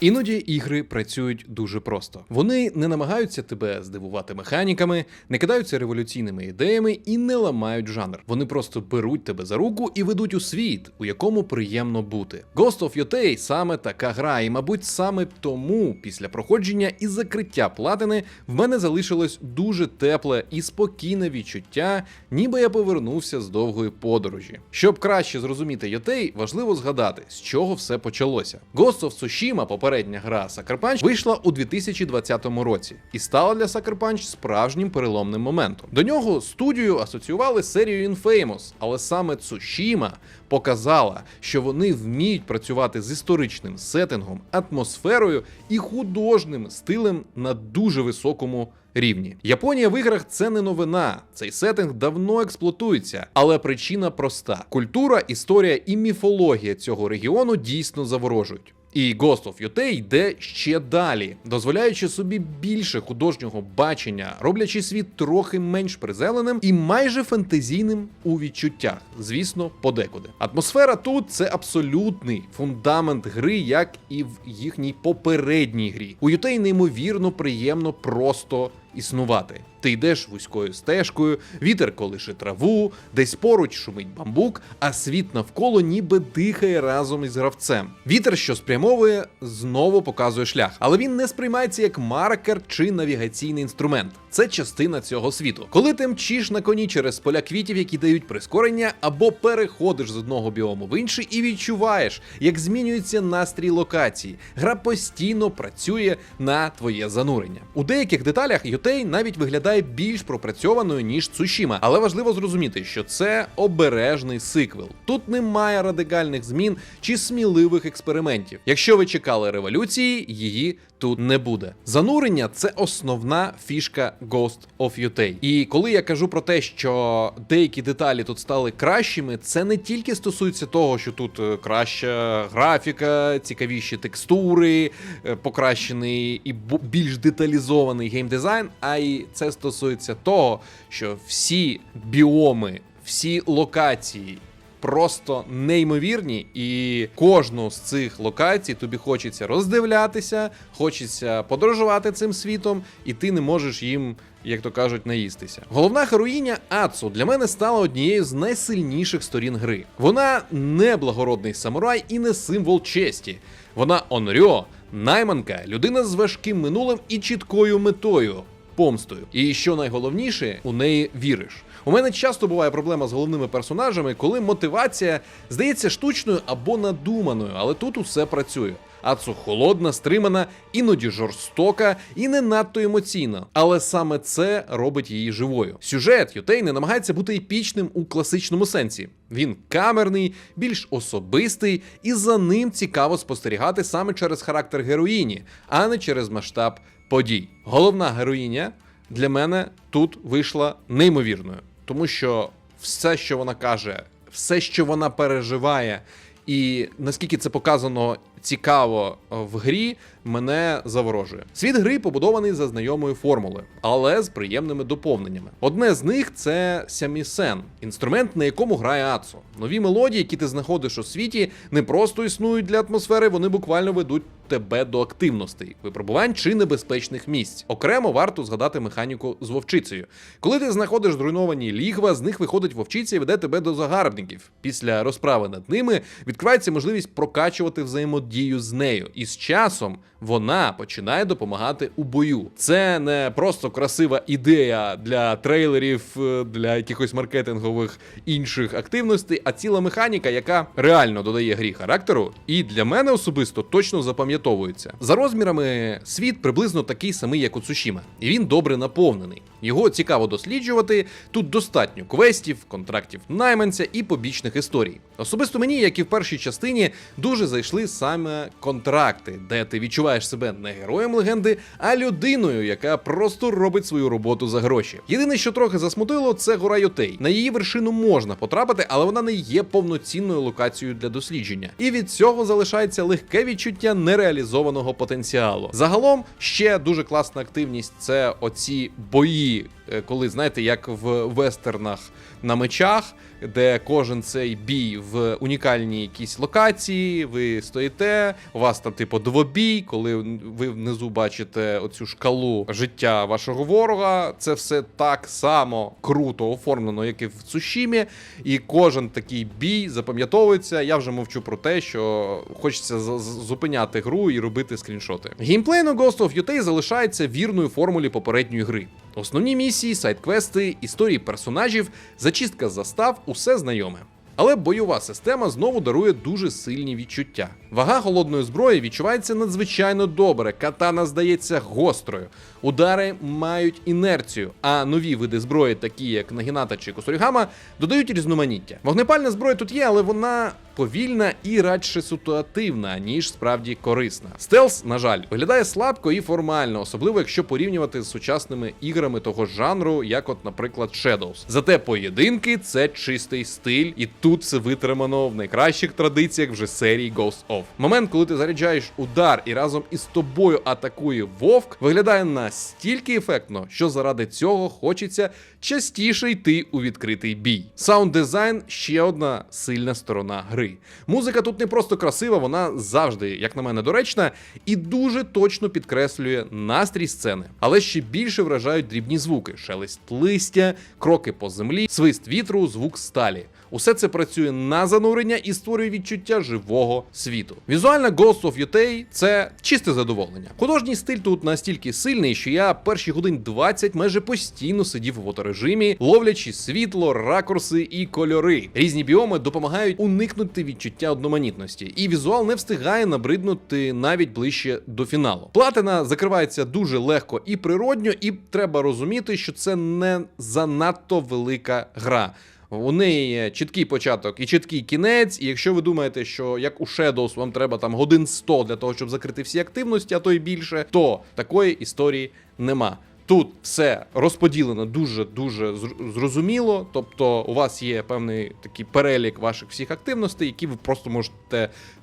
Іноді ігри працюють дуже просто. Вони не намагаються тебе здивувати механіками, не кидаються революційними ідеями і не ламають жанр. Вони просто беруть тебе за руку і ведуть у світ, у якому приємно бути. Ghost of Yotei саме така гра, і, мабуть, саме тому після проходження і закриття платини в мене залишилось дуже тепле і спокійне відчуття, ніби я повернувся з довгої подорожі. Щоб краще зрозуміти Йотей, важливо згадати, з чого все почалося. Ghost of Tsushima, попередня гра Sucker Punch, вийшла у 2020 році і стала для Sucker Punch справжнім переломним моментом. До нього студію асоціювали з серією Infamous, але саме Tsushima показала, що вони вміють працювати з історичним сеттингом, атмосферою і художнім стилем на дуже високому рівні. Японія в іграх це не новина. Цей сеттинг давно експлуатується, але причина проста: культура, історія і міфологія цього регіону дійсно заворожують. І Ghost of Yotei йде ще далі, дозволяючи собі більше художнього бачення, роблячи світ трохи менш призеленим і майже фентезійним у відчуттях, звісно, подекуди. Атмосфера тут це абсолютний фундамент гри, як і в їхній попередній грі. У Yotei неймовірно приємно просто існувати. Ти йдеш вузькою стежкою, вітер колише траву, десь поруч шумить бамбук, а світ навколо ніби дихає разом із гравцем. Вітер, що спрямовує, знову показує шлях, але він не сприймається як маркер чи навігаційний інструмент. Це частина цього світу. Коли ти мчиш на коні через поля квітів, які дають прискорення, або переходиш з одного біому в інший і відчуваєш, як змінюється настрій локації. Гра постійно працює на твоє занурення. У деяких деталях Йотей навіть виглядає більш пропрацьованою ніж Цушіма, але важливо зрозуміти, що це обережний сиквел. Тут немає радикальних змін чи сміливих експериментів. Якщо ви чекали революції, її тут не буде. Занурення це основна фішка Ghost of Yotei. І коли я кажу про те, що деякі деталі тут стали кращими, це не тільки стосується того, що тут е, краща графіка, цікавіші текстури, е, покращений і більш деталізований геймдизайн, а й це стосується того, що всі біоми, всі локації просто неймовірні, і кожну з цих локацій тобі хочеться роздивлятися, хочеться подорожувати цим світом, і ти не можеш їм. Як то кажуть, наїстися. Головна героїня Ацу для мене стала однією з найсильніших сторін гри. Вона не благородний самурай і не символ честі. Вона онрьо, найманка, людина з важким минулим і чіткою метою помстою. І що найголовніше, у неї віриш. У мене часто буває проблема з головними персонажами, коли мотивація здається штучною або надуманою, але тут усе працює. Ацу холодна, стримана, іноді жорстока і не надто емоційна. Але саме це робить її живою. Сюжет Йотей не намагається бути епічним у класичному сенсі. Він камерний, більш особистий, і за ним цікаво спостерігати саме через характер героїні, а не через масштаб подій. Головна героїня для мене тут вийшла неймовірною, тому що все, що вона каже, все, що вона переживає, і наскільки це показано цікаво в грі, мене заворожує. Світ гри побудований за знайомою формулою, але з приємними доповненнями. Одне з них це сямісен, інструмент, на якому грає Ацу. Нові мелодії, які ти знаходиш у світі, не просто існують для атмосфери, вони буквально ведуть тебе до активностей, випробувань чи небезпечних місць. Окремо варто згадати механіку з вовчицею. Коли ти знаходиш зруйновані лігва, з них виходить вовчиця і веде тебе до загарбників. Після розправи над ними відкривається можливість прокачувати взаємодію з нею, і з часом вона починає допомагати у бою. Це не просто красива ідея для трейлерів, е, для якихось маркетингових інших активностей, а ціла механіка, яка реально додає грі характеру, і для мене особисто точно запам'ятовується. За розмірами світ приблизно такий самий, як у Цушіма, і він добре наповнений. Його цікаво досліджувати. Тут достатньо квестів, контрактів найманця і побічних історій. Особисто мені, як і в першій частині, дуже зайшли саме контракти, де ти відчуваєш себе не героєм легенди, а людиною, яка просто робить свою роботу за гроші. Єдине, що трохи засмутило, це гора Йотей. На її вершину можна потрапити, але вона не є повноцінною локацією для дослідження. І від цього залишається легке відчуття нереалізованого потенціалу. Загалом ще дуже класна активність це оці бої е, коли знаєте, як в вестернах на мечах, де кожен цей бій в унікальній якійсь локації, ви стоїте, у вас там типу двобій, коли ви внизу бачите оцю шкалу життя вашого ворога. Це все так само круто оформлено, як і в Цушімі. І кожен такий бій запам'ятовується. Я вже мовчу про те, що хочеться зупиняти гру і робити скріншоти. Геймплей на Ghost of Yotei залишається вірною формулі попередньої гри. Основні місії, сайт-квести, історії персонажів, зачистка застав усе знайоме. Але бойова система знову дарує дуже сильні відчуття. Вага холодної зброї відчувається надзвичайно добре. Катана здається гострою. Удари мають інерцію, а нові види зброї, такі як Нагіната чи Косорігама, додають різноманіття. Вогнепальна зброя тут є, але вона повільна і радше ситуативна, ніж справді корисна. Стелс, на жаль, виглядає слабко і формально, особливо якщо порівнювати з сучасними іграми того ж жанру, як, от, наприклад, Shadows. Зате поєдинки це чистий стиль, і тут все витримано в найкращих традиціях вже серії Ghost of. Момент, коли ти заряджаєш удар і разом із тобою атакує вовк, виглядає настільки ефектно, що заради цього хочеться частіше йти у відкритий бій. Саунд дизайн ще одна сильна сторона гри. Музика тут не просто красива, вона завжди, як на мене, доречна і дуже точно підкреслює настрій сцени. Але ще більше вражають дрібні звуки: шелест листя, кроки по землі, свист вітру, звук сталі. Усе це працює на занурення і створює відчуття живого світу. Візуально Ghost of Yotei – це чисте задоволення. Художній стиль тут настільки сильний, що я перші годин 20 майже постійно сидів у фоторежимі, ловлячи світло, ракурси і кольори. Різні біоми допомагають уникнути відчуття одноманітності, і візуал не встигає набриднути навіть ближче до фіналу. Платина закривається дуже легко і природньо, і треба розуміти, що це не занадто велика гра. У неї є чіткий початок і чіткий кінець. І якщо ви думаєте, що як у Shadows вам треба там годин 100 для того, щоб закрити всі активності, а то й більше, то такої історії нема. Тут все розподілено дуже дуже зрозуміло. Тобто, у вас є певний такий перелік ваших всіх активностей, які ви просто можете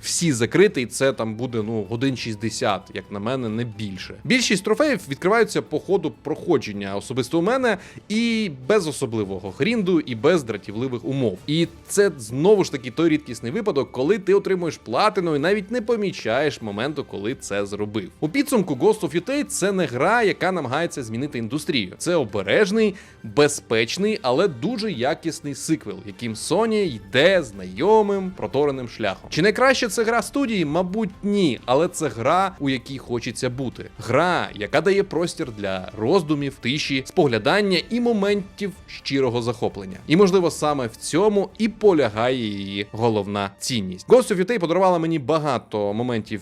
всі закрити, і це там буде ну годин 60, як на мене, не більше. Більшість трофеїв відкриваються по ходу проходження, особисто у мене, і без особливого грінду, і без дратівливих умов. І це знову ж таки той рідкісний випадок, коли ти отримуєш платину і навіть не помічаєш моменту, коли це зробив. У підсумку Ghost of Yotei це не гра, яка намагається змінити індустрію. Це обережний, безпечний, але дуже якісний сиквел, яким Sony йде знайомим протореним шляхом. Чи найкраще це гра студії? Мабуть, ні, але це гра, у якій хочеться бути. Гра, яка дає простір для роздумів, тиші, споглядання і моментів щирого захоплення. І можливо саме в цьому і полягає її головна цінність. Ghost of Utah подарувала мені багато моментів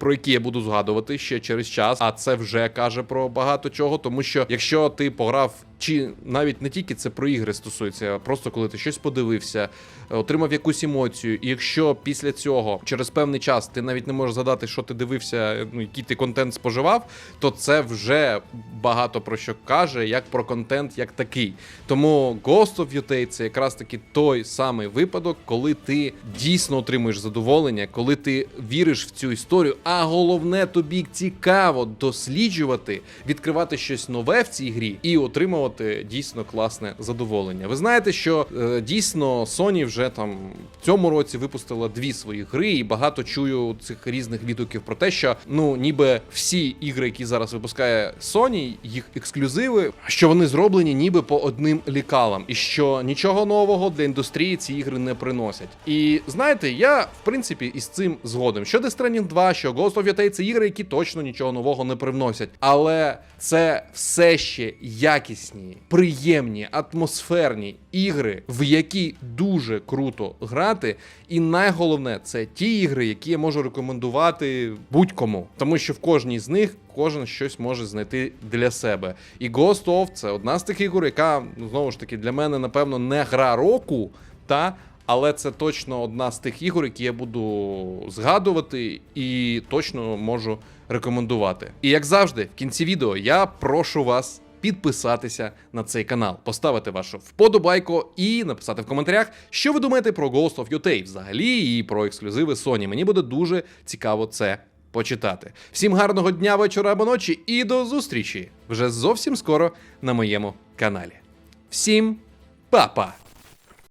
про які я буду згадувати ще через час. А це вже каже про багато чого, тому що якщо ти пограв. Чи навіть не тільки це про ігри стосується, а просто коли ти щось подивився, отримав якусь емоцію, і якщо після цього через певний час ти навіть не можеш задати, що ти дивився, ну який ти контент споживав, то це вже багато про що каже, як про контент, як такий. Тому Ghost of Yotei це якраз таки той самий випадок, коли ти дійсно отримуєш задоволення, коли ти віриш в цю історію. А головне тобі цікаво досліджувати, відкривати щось нове в цій грі і отримувати дійсно класне задоволення. Ви знаєте, що е, дійсно Sony вже там в цьому році випустила дві свої гри, і багато чую цих різних відгуків про те, що ну ніби всі ігри, які зараз випускає Sony, їх ексклюзиви, що вони зроблені ніби по одним лікалам, і що нічого нового для індустрії ці ігри не приносять. І знаєте, я в принципі із цим згодом. Що Death Stranding 2, що Ghost of Yotei — це ігри, які точно нічого нового не привносять. Але це все ще якісні, приємні, атмосферні ігри, в які дуже круто грати. І найголовне це ті ігри, які я можу рекомендувати будь-кому, тому що в кожній з них кожен щось може знайти для себе. І Ghost of — це одна з тих ігор, яка ну, знову ж таки для мене, напевно, не гра року, та. Але це точно одна з тих ігор, які я буду згадувати і точно можу рекомендувати. І як завжди, в кінці відео я прошу вас підписатися на цей канал, поставити вашу вподобайку і написати в коментарях, що ви думаєте про Ghost of Yotei взагалі і про ексклюзиви Sony. Мені буде дуже цікаво це почитати. Всім гарного дня, вечора або ночі і до зустрічі вже зовсім скоро на моєму каналі. Всім па-па!